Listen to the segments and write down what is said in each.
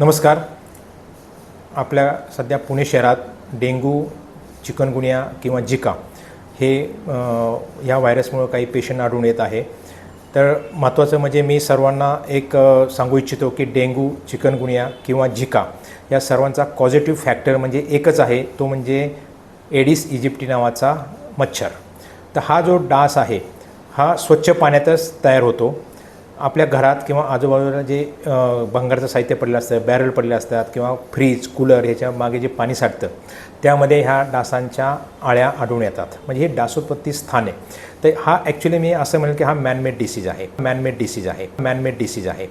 नमस्कार. आपल्या सध्या पुणे शहरात डेंगू चिकनगुनिया किंवा जिका हे या व्हायरसमुळं काही पेशंट आढळून येत आहे. तर महत्त्वाचं म्हणजे मी सर्वांना एक सांगू इच्छितो की डेंगू चिकनगुनिया किंवा जिका या सर्वांचा पॉझिटिव्ह फॅक्टर म्हणजे एकच आहे तो म्हणजे एडिस इजिप्टी नावाचा मच्छर. तर हा जो डास आहे हा स्वच्छ पाण्यातच तयार होतो. आपल्या घरात किंवा आजूबाजूला जे भंगारचं साहित्य पडलेलं असतं बॅरल पडले असतात किंवा फ्रीज कूलर ह्याच्या मागे जे पाणी साठतं त्यामध्ये ह्या डासांच्या आळ्या आढळून येतात. म्हणजे हे डासोत्पत्ती स्थान आहे. तर हा ॲक्च्युली मी असं म्हणेल की हा मॅनमेड डिसीज आहे. मॅनमेड डिसीज आहे. मॅनमेड डिसीज आहे.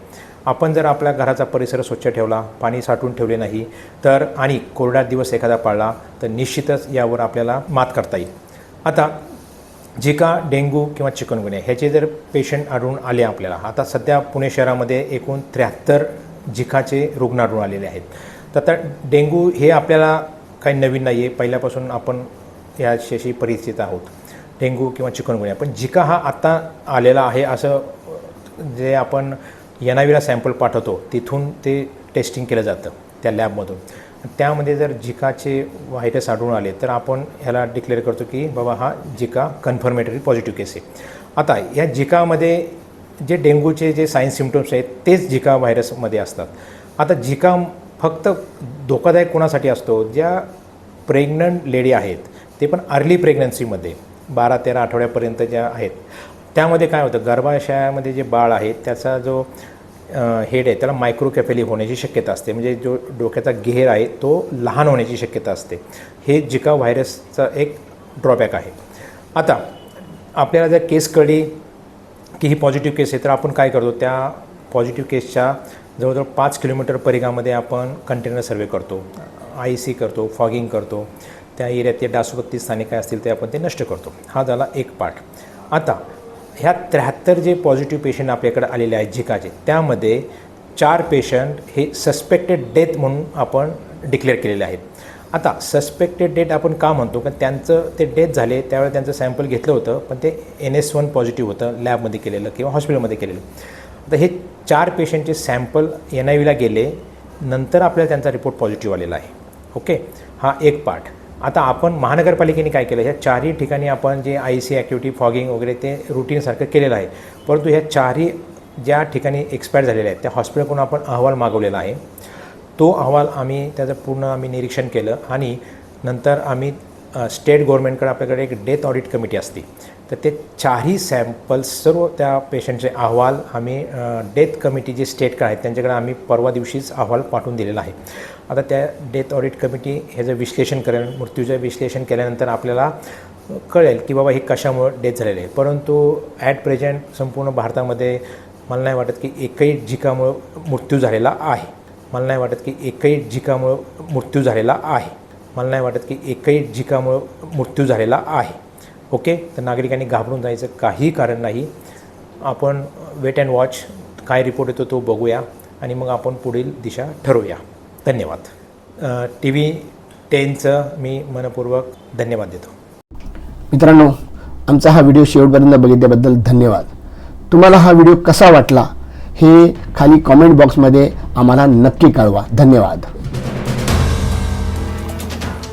आपण जर आपल्या घराचा परिसर स्वच्छ ठेवला पाणी साठवून ठेवले नाही तर आणि कोरडा दिवस एखादा पाळला तर निश्चितच यावर आपल्याला मात करता येईल. आता झिका डेंग्यू किंवा चिकनगुन्या ह्याचे जर पेशंट आढळून आले आपल्याला आता सध्या पुणे शहरामध्ये एकूण त्र्याहत्तर झिकाचे रुग्ण आढळून आलेले आहेत. तर आता डेंग्यू हे आपल्याला काही नवीन नाही आहे पहिल्यापासून आपण याच्याशी परिचित आहोत. डेंग्यू किंवा चिकनगुन्या पण झिका हा आत्ता आलेला आहे असं जे आपण एन सॅम्पल पाठवतो तिथून ते टेस्टिंग केलं जातं त्या लॅबमधून. त्यामध्ये जर झिकाचे व्हायरस आढळून आले तर आपण ह्याला डिक्लेअर करतो की बाबा हा झिका कन्फर्मेटरी पॉझिटिव्ह केस आहे. आता या झिकामध्ये जे डेंग्यूचे जे सायन्स सिमटम्स आहेत तेच झिका व्हायरसमध्ये असतात. आता झिका फक्त धोकादायक कोणासाठी असतो? ज्या प्रेग्नंट लेडी आहेत ते पण अर्ली प्रेग्नन्सीमध्ये बारा तेरा आठवड्यापर्यंत ज्या आहेत त्यामध्ये काय होतं? गर्भाशयामध्ये जे बाळ आहे त्याचा जो हेड आहे त्याला मायक्रोकॅफेली होण्याची शक्यता असते. म्हणजे जो डोक्याचा घेर आहे तो लहान होण्याची शक्यता असते. हे जिका व्हायरसचा एक ड्रॉबॅक आहे. आता आपल्याला जर केस कळली की ही पॉझिटिव्ह केस आहे तर आपण काय करतो? त्या पॉझिटिव्ह केसच्या जवळजवळ पाच किलोमीटर परिघामध्ये आपण कंटेनर सर्वे करतो. आय सी करतो फॉगिंग करतो. त्या एरियात ते डासोपत्ती स्थानिक काय असतील ते आपण ते नष्ट करतो. हा झाला एक पार्ट आता ह्या त्र्याहत्तर जे पॉझिटिव्ह पेशंट आपल्याकडे आलेले आहेत झिकाचे त्यामध्ये चार पेशंट हे सस्पेक्टेड डेथ म्हणून आपण डिक्लेअर केलेले आहेत. आता सस्पेक्टेड डेट आपण का म्हणतो? कारण त्यांचं ते डेथ झाले त्यावेळेला त्यांचं सॅम्पल घेतलं होतं पण ते एन एस वन पॉझिटिव्ह होतं लॅबमध्ये केलेलं किंवा हॉस्पिटलमध्ये केलेलं. आता हे चार पेशंटचे सॅम्पल एन आय व्हीला गेले नंतर आपल्याला त्यांचा रिपोर्ट पॉझिटिव्ह आलेला आहे. ओके हा एक पार्ट आता आपण महानगरपालिकेने काय केलं? ह्या चारही ठिकाणी आपण जे आय सी ॲक्टिव्हिटी फॉगिंग वगैरे ते रुटीनसारखं केलेलं आहे. परंतु ह्या चारही ज्या ठिकाणी एक्सपायर झालेल्या आहेत त्या हॉस्पिटलकडून आपण अहवाल मागवलेला आहे. तो अहवाल आम्ही त्याचं पूर्ण आम्ही निरीक्षण केलं आणि नंतर आम्ही स्टेट गव्हर्नमेंटकडे आपल्याकडे एक डेथ ऑडिट कमिटी असते. तर ते चारही सॅम्पल्स सर्व त्या पेशंटचे अहवाल आम्ही डेथ कमिटी जे स्टेटकडे आहेत त्यांच्याकडे आम्ही परवा दिवशीच अहवाल पाठवून दिलेला आहे. आता त्या डेथ ऑडिट कमिटी ह्याचं विश्लेषण करेल मृत्यूचं विश्लेषण केल्यानंतर आपल्याला कळेल की बाबा हे कशामुळं डेथ झालेलं आहे. परंतु ॲट प्रेझेंट संपूर्ण भारतामध्ये मला नाही वाटत की एकही झिकामुळं मृत्यू झालेला आहे. मला नाही वाटत की एकही झिकामुळं मृत्यू झालेला आहे. मला नाही वाटत की एकही झिकामुळं मृत्यू झालेला आहे. ओके तर नागरिकांनी घाबरून जायचं काही कारण नाही. आपण वेट अँड वॉच काय रिपोर्ट येतो तो बघूया आणि मग आपण पुढील दिशा ठरवूया. धन्यवाद. टी व्ही टेनचं मी मनपूर्वक धन्यवाद देतो. मित्रांनो आमचा हा व्हिडिओ शेवटपर्यंत बघितल्याबद्दल धन्यवाद. तुम्हाला हा व्हिडिओ कसा वाटला हे खाली कॉमेंट बॉक्समध्ये आम्हाला नक्की कळवा. धन्यवाद.